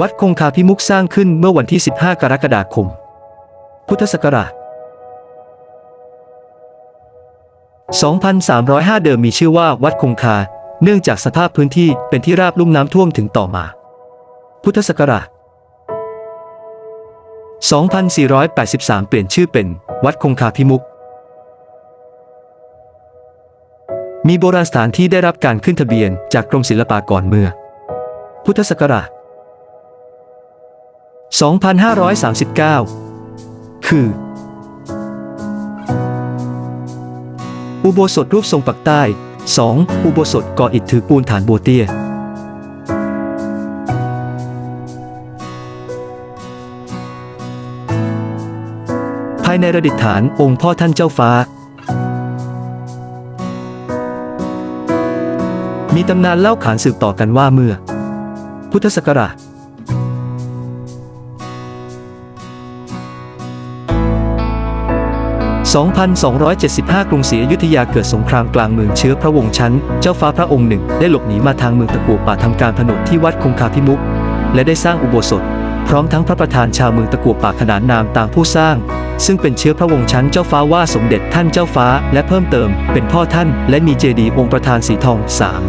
วัดคงคาพิมุกสร้างขึ้นเมื่อวันที่ 15 กรกฎาคม พุทธศักราช 2305 เดิมมีชื่อว่าวัดคงคา เนื่องจากสภาพพื้นที่เป็นที่ราบลุ่มน้ำท่วมถึงต่อมา พุทธศักราช 2483 เปลี่ยนชื่อเป็นวัดคงคาพิมุก มีโบราณสถานที่ได้รับการขึ้นทะเบียนจากกรมศิลปากรเมื่อ พุทธศักราช 2539 คือ อุโบสถรูปทรงปักใต้ 2. อุโบสถก่ออิฐถือปูนฐานโบวเตียภายในระดิษฐานองค์พ่อท่านเจ้าฟ้า มีตำนานเล่าขานสืบต่อกันว่าเมื่อ พุทธศักราช 2275 กรุงศรีอยุธยาเกิดสงครามกลางเมืองเชื้อพระวงศ์ชั้น เจ้าฟ้าพระองค์หนึ่ง ได้หลบหนีมาทางเมืองตะกัวป่าทำการผนวดที่วัดคงคาพิมุก และได้สร้างอุโบสถ พร้อมทั้งพระประธานชาวเมืองตะกัวป่าขนานนามตามผู้สร้าง ซึ่งเป็นเชื้อพระวงศ์ชั้นเจ้าฟ้าว่าสมเด็จท่านเจ้าฟ้า และเพิ่มเติม เป็นพ่อท่าน และมีเจดีย์องค์ประธานสีทองสาม